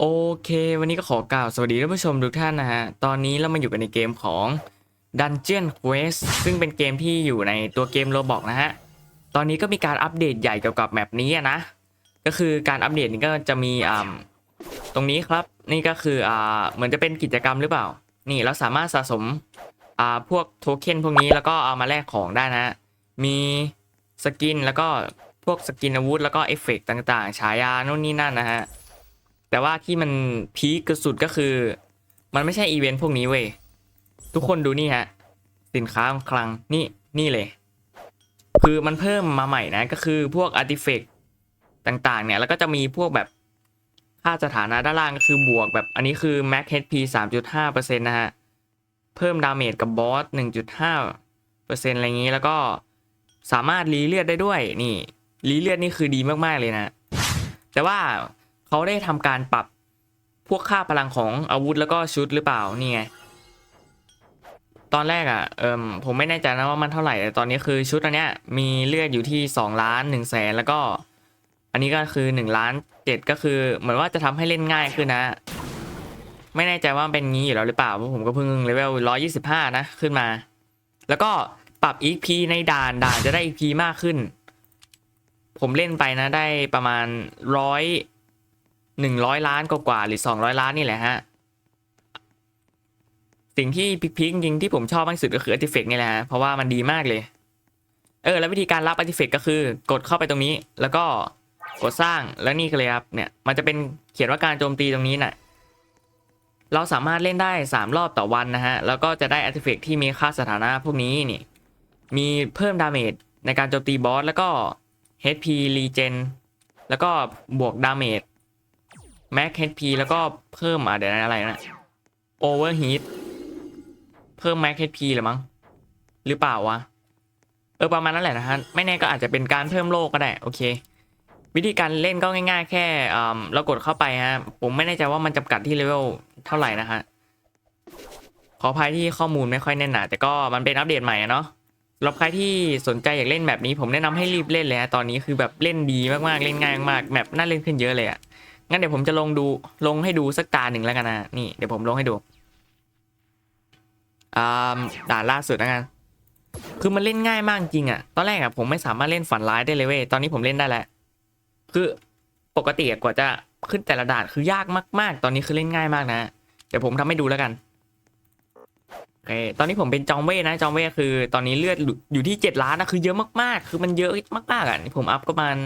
โอเควันนี้ก็ขอกล่าวสวัสดีท่านผู้ชมทุกท่านนะฮะ ตอนนี้เรามาอยู่กันในเกมของ Dungeon Quest ซึ่งเป็นเกมที่อยู่ในตัวเกม Roblox นะฮะ ตอนนี้ก็มีการอัปเดตใหญ่เกี่ยวกับแมปนี้อะนะ ก็คือการอัปเดตนี้ก็จะมีอ่าตรงนี้ครับ นี่ก็คืออ่าเหมือนจะเป็นกิจกรรมหรือเปล่า นี่เราสามารถสะสมอ่าพวกโทเค็นพวกนี้แล้วก็เอามาแลกของได้นะ มีสกินแล้วก็พวกสกินอาวุธแล้วก็เอฟเฟกต์ต่างๆ ฉายาโน่นนี่นั่นนะฮะ แต่ว่าที่มันพีคสุดก็คือ มันไม่ใช่อีเวนต์พวกนี้เว้ยทุกคนดูนี่ฮะ สินค้าคลังนี่นี่เลย คือมันเพิ่มมาใหม่นะ ก็คือพวกอาร์ติเฟกต่างๆ เนี่ย แล้วก็จะมีพวกแบบค่าสถานะด้านล่างก็คือบวกแบบอันนี้คือ Max HP 3.5%นะฮะ เพิ่มดาเมจกับบอส 1.5%อะไรอย่างนี้ แล้วก็สามารถรีเลือดได้ด้วย นี่รีเลือดนี่คือดีมากๆเลยนะ แต่ว่า เขาได้ทำการปรับพวกค่าพลังของอาวุธแล้วก็ชุดหรือเปล่านี่ไงตอนแรกอะ่ะเอิมผมไม่แน่ใจนะว่ามันเท่าไหร่แต่ตอนนี้คือชุดอันเนี้ยมีเลือดอยู่ที่2ล้าน1แสนแล้วก็ อันนี้ก็คือ1ล้าน7ก็คือเหมือนว่าจะทำให้เล่นง่ายขึ้นนะ ไม่แน่ใจว่าเป็นงี้อยู่แล้วหรือเปล่าเพราะผมก็เพิ่งเลเวล125 นะขึ้นมา แล้วก็ปรับ EP ในด่านด่านจะได้ EP มากขึ้น ผมเล่นไปนะได้ประมาณร้อย หนึ่งร้อยล้านกว่าหรือสองร้อยล้านนี่แหละฮะ สิ่งที่พิกๆจริงที่ผมชอบมากสุดก็คืออาร์ติเฟกนี่แหละฮะ เพราะว่ามันดีมากเลย เออ แล้ววิธีการรับอาร์ติเฟกก็คือกดเข้าไปตรงนี้ แล้วก็กดสร้างแล้วนี่ก็เลยครับเนี่ยมันจะเป็นเขียนว่าการโจมตีตรงนี้น่ะเราสามารถเล่นได้ 3 รอบต่อวันนะฮะ แล้วก็จะได้อาร์ติเฟกที่มีค่าสถานะพวกนี้นี่ มีเพิ่มดาเมจในการโจมตีบอสแล้วก็ HP regen แล้วก็บวกดาเมจ Max HP แล้วก็เพิ่มอะเดี๋ยวนะอะไรนะ Overheat เพิ่ม Max HP หรือมั้งหรือเปล่าวะเออประมาณนั้นแหละนะฮะไม่แน่ก็อาจจะเป็นการเพิ่มโลกก็ได้โอเค วิธีการเล่นก็ง่าย ๆ แค่อ่าเรากดเข้าไปฮะผมไม่แน่ใจว่ามันจำกัดที่เลเวลเท่าไหร่นะฮะขออภัยที่ข้อมูลไม่ค่อยแน่นหนาแต่ก็มันเป็นอัปเดตใหม่เนาะสำหรับใครที่สนใจอยากเล่นแบบนี้ ผมแนะนำให้รีบเล่นเลยฮะตอนนี้คือแบบเล่นดีมากๆเล่นง่ายมากแบบน่าเล่นขึ้นเยอะเลยอะ งั้นเดี๋ยวผมจะลงดูลงให้ดูสักตาหนึ่งแล้วกันนะ นี่เดี๋ยวผมลงให้ดูอ่าด่านล่าสุดแล้วกันคือมันเล่นง่ายมากจริงอะตอนแรกอะผมไม่สามารถเล่นฝันร้ายได้เลยเว้ยตอนนี้ผมเล่นได้แล้วคือปกติอะกว่าจะขึ้นแต่ละด่านคือยากมาก ๆ ตอนนี้คือเล่นง่ายมากนะ เดี๋ยวผมทำให้ดูแล้วกันโอเคตอนนี้ผมเป็นจอมเวทนะ จอมเวทคือ ตอนนี้เลือดอยู่ที่เจ็ดล้านนะคือเยอะมากๆ คือมันเยอะมากๆอะนี่ผมอัพก็มาณ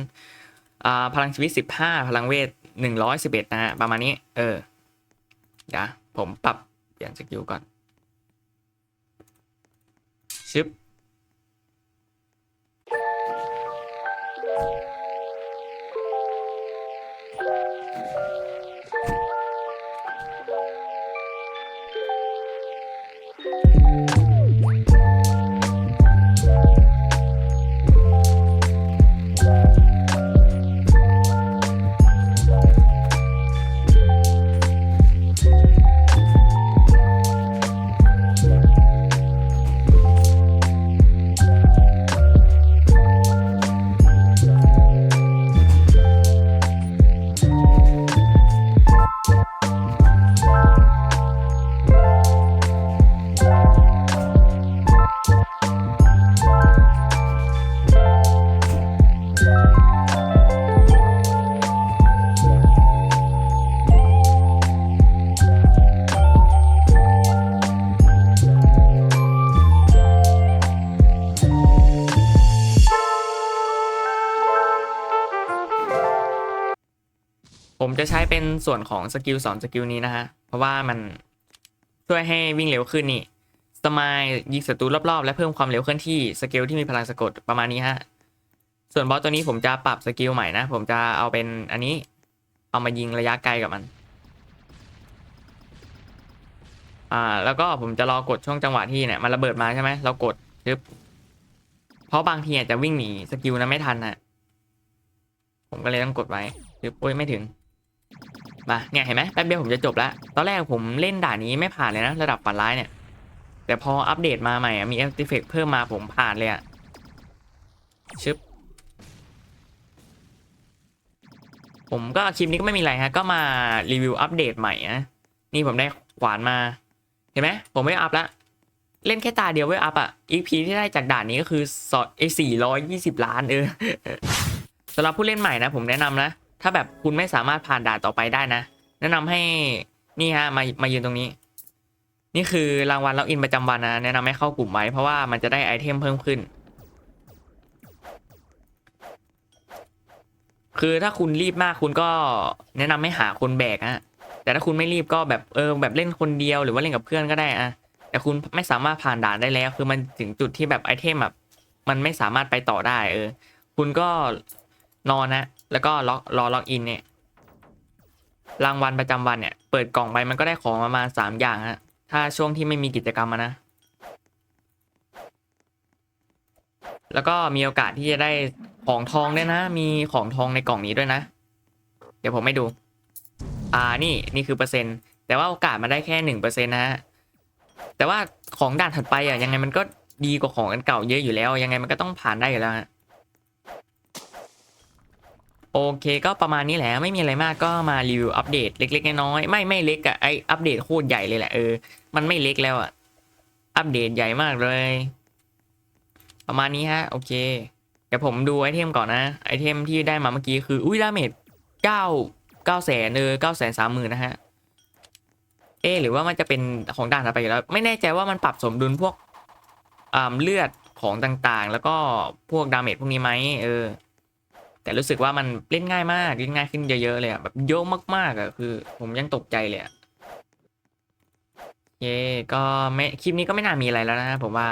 อ่าพลังชีวิตสิบห้าพลังเวท หนึ่งร้อยสิบเอ็ดนะฮะประมาณนี้ เออเดี๋ยวผมปรับเปลี่ยนสกิลก่อน ชึบ ผมจะใช้เป็นส่วนของสกิลสองสกิลนี้นะฮะ เพราะว่ามันช่วยให้วิ่งเร็วขึ้นนี่สมายยิงศัตรูรอบๆ และเพิ่มความเร็วเคลื่อนที่สกิลที่มีพลังสะกดประมาณนี้ฮะ ส่วนบอสตัวนี้ผมจะปรับสกิลใหม่นะ ผมจะเอาเป็นอันนี้ เอามายิงระยะไกลกับมัน อ่า แล้วก็ผมจะรอกดช่วงจังหวะที่เนี่ยมันระเบิดมาใช่ไหมเรากดปึ๊บเพราะบางทีอาจจะวิ่งหนีสกิลนั้นไม่ทันนะผมก็เลยต้องกดไว้ปึ๊บโอ้ยไม่ถึง มาเนี่ยเห็นไหมแป๊บเดียวผมจะจบแล้วตอนแรกผมเล่นด่านนี้ไม่ผ่านเลยนะระดับฝันร้ายเนี่ย แต่พออัปเดตมาใหม่มีเอฟเฟกเพิ่มมาผมผ่านเลยอะชึบผมก็คลิปนี้ก็ไม่มีอะไรฮะก็มารีวิวอัปเดตใหม่นะนี่ผมได้ขวานมา เห็นไหมผมไม่อัพละเล่นแค่ตาเดียวไม่อัพอะ EP ที่ได้จากด่านนี้ก็คือสอดไอ้สี่ร้อยยี่สิบล้านเออสำหรับผู้เล่นใหม่นะผมแนะนำนะ ถ้าแบบคุณไม่สามารถผ่านด่านต่อไปได้นะ แนะนำให้นี่ฮะมามายืนตรงนี้ นี่คือรางวัลล็อกอินประจำวันนะแนะนำให้เข้ากลุ่มไว้เพราะว่ามันจะได้ไอเทมเพิ่มขึ้น คือถ้าคุณรีบมากคุณก็แนะนำให้หาคนแบกอะแต่ถ้าคุณไม่รีบก็แบบเออแบบเล่นคนเดียวหรือว่าเล่นกับเพื่อนก็ได้อะแต่คุณไม่สามารถผ่านด่านได้แล้ว คือมันถึงจุดที่แบบไอเทมแบบมันไม่สามารถไปต่อได้ เออ คุณก็นอนนะ แล้วก็ล็อกรอล็อกอินเนี่ย รางวัลประจำวันเนี่ย เปิดกล่องไปมันก็ได้ของประมาณสามอย่างฮะถ้าช่วงที่ไม่มีกิจกรรมนะ แล้วก็มีโอกาสที่จะได้ของทองด้วยนะ มีของทองในกล่องนี้ด้วยนะ เดี๋ยวผมไม่ดู อ่านี่นี่คือเปอร์เซ็นต์ แต่ว่าโอกาสมันได้แค่หนึ่งเปอร์เซ็นต์นะฮะ แต่ว่าของด่านถัดไปอะยังไงมันก็ดีกว่าของอันเก่าเยอะอยู่แล้ว ยังไงมันก็ต้องผ่านได้อยู่แล้วฮะ โอเคก็ประมาณนี้แหละ ไม่มีอะไรมากก็มารีวิวอัปเดตเล็ก ๆ น้อยๆไม่ไม่เล็กอะไออัปเดตโคตรใหญ่เลยแหละเออมันไม่เล็กแล้วอะอัปเดตใหญ่มากเลย ประมาณนี้ฮะ โอเค เดี๋ยวผมดูไอเทมก่อนนะ ไอเทมที่ได้มาเมื่อกี้คือ อุ้ยดาเมจเก้าเก้าแสนเออเก้าแสนสามหมื่นนะฮะ เอะหรือว่ามันจะเป็นของด่านถัดไปแล้ว ไม่แน่ใจว่ามันปรับสมดุลพวกอ่าเลือดของต่างๆ แล้วก็พวกดาเมจพวกนี้ไหมเออ แต่รู้สึกว่ามันเล่นง่ายมากเล่นง่ายขึ้นเยอะๆเลยอะแบบเยอะมากๆอะคือ ผมยังตกใจเลยอะโอเคก็ไม่คลิปนี้ก็ไม่น่ามีอะไรแล้วนะผมว่า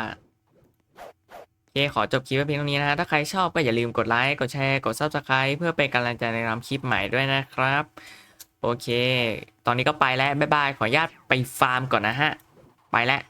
โอเคขอจบคลิปไว้เพียงเท่านี้นะฮะถ้าใครชอบก็อย่าลืมกดไลค์กดแชร์กด Subscribe เพื่อเป็นกำลังใจในการทำคลิปใหม่ด้วยนะครับ โอเค ตอนนี้ก็ไปแล้วบ๊ายบายขออนุญาตไปฟาร์มก่อนนะฮะ ไปแล้ว